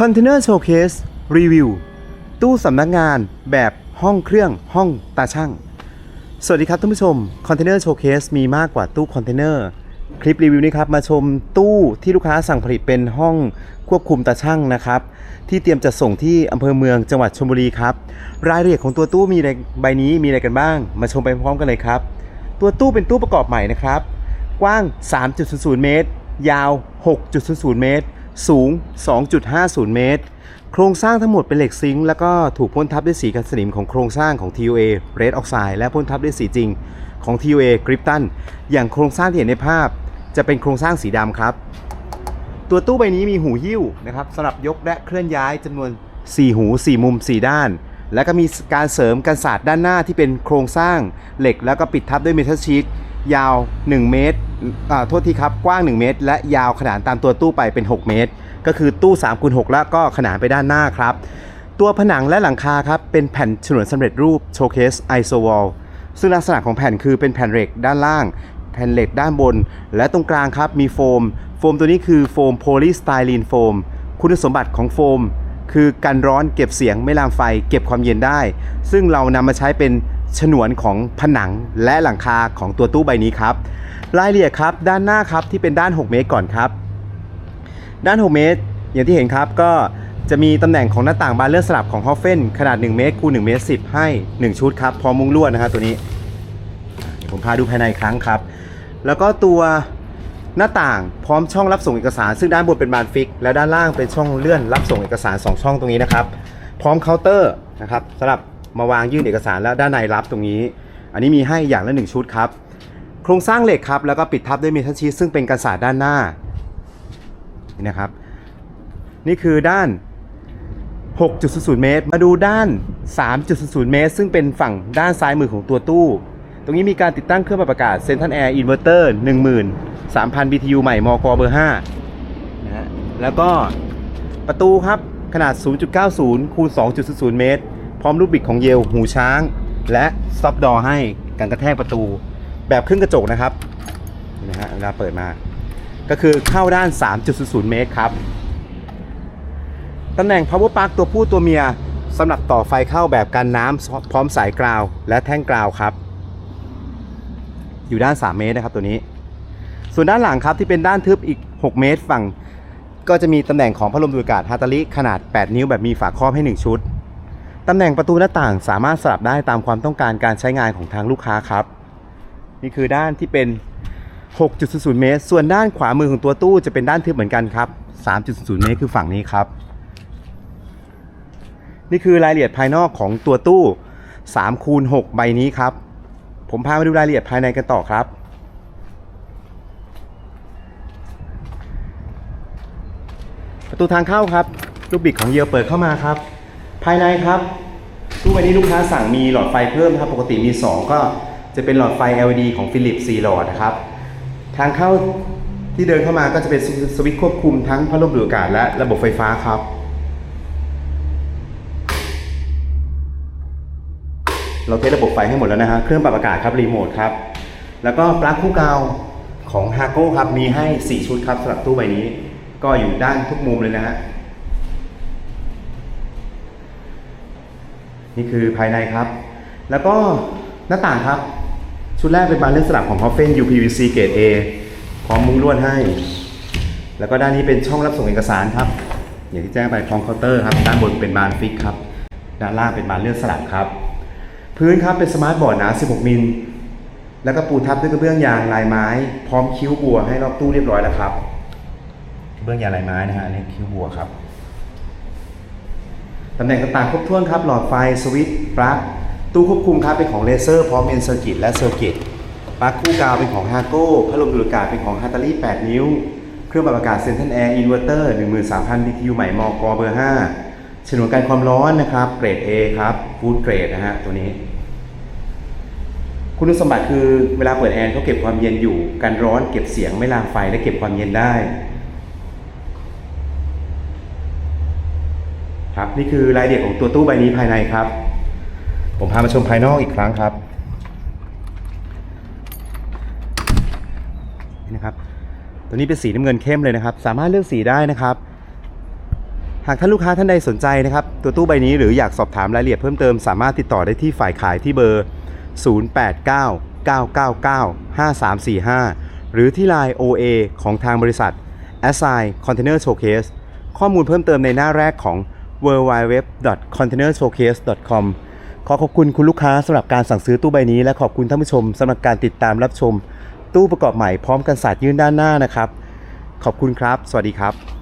Container Showcase Review ตู้สำนักงานแบบห้องเครื่องห้องตาช่าง สวัสดีครับท่านผู้ชม Container Showcase มีมากกว่าตู้คอนเทนเนอร์คลิปรีวิวนี้ครับมาชมตู้ที่ลูกค้าสั่งผลิตเป็นห้องควบคุมตาช่างนะครับ ที่เตรียมจะส่งที่อำเภอเมืองจังหวัดชลบุรีครับ รายละเอียดของตัวตู้มีอะไรใบนี้มีอะไรกันบ้าง มาชมไปพร้อมกันเลยครับ ตัวตู้เป็นตู้ประกอบใหม่นะครับ กว้าง 3.00 เมตร ยาว 6.00 เมตร สูง 2.50 เมตร โครงสร้างทั้งหมดเป็นเหล็กซิงค์แล้วก็ถูกพ่นทับด้วยสีกันสนิมของโครงสร้างของ TUA Red Oxide และพ่นทับด้วยสีจริงของ TUA Krypton อย่างโครงสร้างที่เห็นในภาพ จะเป็นโครงสร้างสีดำครับ ตัวตู้ใบนี้มีหูหิ้วนะครับสำหรับยกและเคลื่อนย้ายจำนวน 4 หู 4 มุม 4 ด้าน แล้วก็มีการเสริมกันศาสตร์ด้านหน้าที่เป็นโครงสร้างเหล็กแล้วก็ปิดทับด้วยเมทัลชีต ยาว 1 เมตรอ่าโทษทีครับ กว้าง 1 เมตร และยาวขนานตามตัวตู้ไปเป็น 6 เมตร ก็คือตู้3คูณ6แล้วก็ขนานไปด้านหน้าครับ ตัวผนังและหลังคาครับ เป็นแผ่นฉนวนสำเร็จรูปโชว์เคสไอโซวอลซึ่งลักษณะของแผ่นคือเป็นแผ่นเหล็กด้านล่าง แผ่นเหล็กด้านบน และตรงกลางครับมีโฟม โฟมตัวนี้คือโฟมโพลีสไตรีนโฟม คุณสมบัติของโฟม คือกันร้อนเก็บเสียงไม่ลามไฟ เก็บความเย็นได้ ซึ่งเรานำมาใช้เป็น ฉนวนของผนังและหลังคาของตัวตู้ใบนี้ครับรายละเอียดครับด้านหน้าครับที่เป็นด้าน 6 เมตรก่อนครับ ด้าน 6 เมตร อย่างที่เห็นครับก็จะมีตำแหน่งของหน้าต่างบานเลื่อนสลับของฮอฟเฟนขนาด 1 เมตรคูณ1เมตร10 ให้ 1 ชุดครับ พร้อมมุ้งลวดนะครับตัวนี้ ผมพาดูภายในครั้งครับ แล้วก็ตัวหน้าต่างพร้อมช่องรับส่งเอกสาร ซึ่งด้านบนเป็นบานฟิก และด้านล่างเป็นช่องเลื่อนรับส่งเอกสาร 2 ช่องตรงนี้นะครับ พร้อมเคาน์เตอร์นะครับสำหรับ มาวางยื่นเอกสารและด้านในรับตรงนี้ อันนี้มีให้อย่างละ1ชุดครับ โครงสร้างเหล็กครับ แล้วก็ปิดทับด้วยเมทัลชีทซึ่งเป็นกันศาสตร์ด้านหน้านี่นะครับ นี่คือด้าน 6.00 เมตร มาดูด้าน 3.00 เมตร ซึ่งเป็นฝั่งด้านซ้ายมือของตัวตู้ ตรงนี้มีการติดตั้งเครื่องปรับอากาศ Central Air Inverter 13,000 BTU ใหม่มกเบอร์5นะฮะแล้วก็ประตูครับขนาด 0.90 คูณ 2.00 เมตร ร้อมลูกบิดของเยลหูช้าง และซับดอให้กันกระแทกประตู แบบครึ่งกระจกนะครับนะฮะเวลาเปิดมา ก็คือเข้าด้าน 3.00 เมตรครับตำแหน่ง power plug ตัวผู้ตัวเมียสำหรับต่อไฟเข้าแบบกันน้ำพร้อมสายกราว และแท่งกราวครับ อยู่ด้าน 3 เมตรนะครับตัวนี้ ส่วนด้านหลังครับที่เป็นด้านทึบอีก 6 เมตรฝั่ง ก็จะมีตำแหน่งของพัดลมดูดอากาศฮาตาลิขนาด 8 นิ้วแบบมีฝาครอบให้ 1 ชุด ตำแหน่งประตูหน้าต่างสามารถสลับได้ตามความต้องการการใช้งานของทางลูกค้าครับ นี่คือด้านที่เป็น 6.00 เมตร ส่วนด้านขวามือของตัวตู้จะเป็นด้านทึบเหมือนกันครับ 3.00 เมตรคือฝั่งนี้ครับ นี่คือรายละเอียดภายนอกของตัวตู้3คูณ6ใบนี้ครับ ผมพามาดูรายละเอียดภายในกันต่อครับ ประตูทางเข้าครับ ลูกบิดของเยียวเปิดเข้ามาครับ ภายในครับตู้ใบนี้ลูกค้าสั่งมีหลอดไฟเพิ่มครับ ปกติมี 2 ก็จะเป็นหลอดไฟ LED ของฟิลิป4หลอดนะครับ ทางเข้าที่เดินเข้ามาก็จะเป็นสวิตช์ควบคุมทั้งพัดลมดูดอากาศและระบบไฟฟ้าครับ เราเทสระบบไฟให้หมดแล้วนะฮะเครื่องปรับอากาศครับรีโมทครับ แล้วก็ปลั๊กคู่กาวของฮาโก้ครับมีให้ 4 ชุดครับสำหรับตู้ใบนี้ ก็อยู่ด้านทุกมุมเลยนะฮะ นี่คือภายในครับ แล้วก็หน้าต่างครับ ชุดแรกเป็นบานเลื่อนสลับของ h o f f e n UPVC เกรด A พร้อมมุ้งลวดให้ แล้วก็ด้านนี้เป็นช่องรับส่งเอกสารครับ อย่างที่แจ้งไปพร้อมเคาน์เตอร์ครับด้านบนเป็นบานฟิกครับด้านล่างเป็นบานเลื่อนสลับครับ พื้นครับเป็นสมาร์ทบอร์ดหนา 16 มิลแล้วก็ปูทับด้วยกระเบื้องยางลายไม้ พร้อมคิ้วบัวให้รอบตู้เรียบร้อยแล้วครับกระเบื้องยางลายไม้นะฮะนนี้คิ้วบัวครับ ตำแหน่งต่างๆครบถ้วนครับ หลอดไฟสวิตช์ปลั๊กตู้ควบคุมครับเป็นของเลเซอร์พร้อมเมนเซอร์กิตและเซอร์กิตปลั๊กคู่กาวเป็นของฮาโก้พัดลมดูดอากาศเป็นของฮัตตารี่8 นิ้ว เครื่องปรับอากาศเซนทันแอร์อินเวอร์เตอร์13,000 BTU ใหม่มกเบอร์ 5 ฉนวนกันความร้อนนะครับเกรด A ครับฟูดเกรดนะฮะตัวนี้ คุณสมบัติคือเวลาเปิดแอร์เขาเก็บความเย็นอยู่กันร้อนเก็บเสียงไม่ลามไฟและเก็บความเย็นได้ ครับนี่คือรายละเอียดของตัวตู้ใบนี้ภายในครับ ผมพามาชมภายนอกอีกครั้งครับนี่นะครับตัวนี้เป็นสีน้ำเงินเข้มเลยนะครับ สามารถเลือกสีได้นะครับ หากท่านลูกค้าท่านใดสนใจนะครับ ตัวตู้ใบนี้หรืออยากสอบถามรายละเอียดเพิ่มเติมสามารถติดต่อได้ที่ฝ่ายขายที่เบอร์ 0899995345 หรือที่ Line OA ของทางบริษัท Assign Container Showcase ข้อมูลเพิ่มเติมในหน้าแรกของ www.containershowcase.com ขอขอบคุณคุณลูกค้าสำหรับการสั่งซื้อตู้ใบนี้ และขอบคุณท่านผู้ชมสำหรับการติดตามรับชม ตู้ประกอบใหม่พร้อมกันศาสตร์ยื่นด้านหน้านะครับ ขอบคุณครับ สวัสดีครับ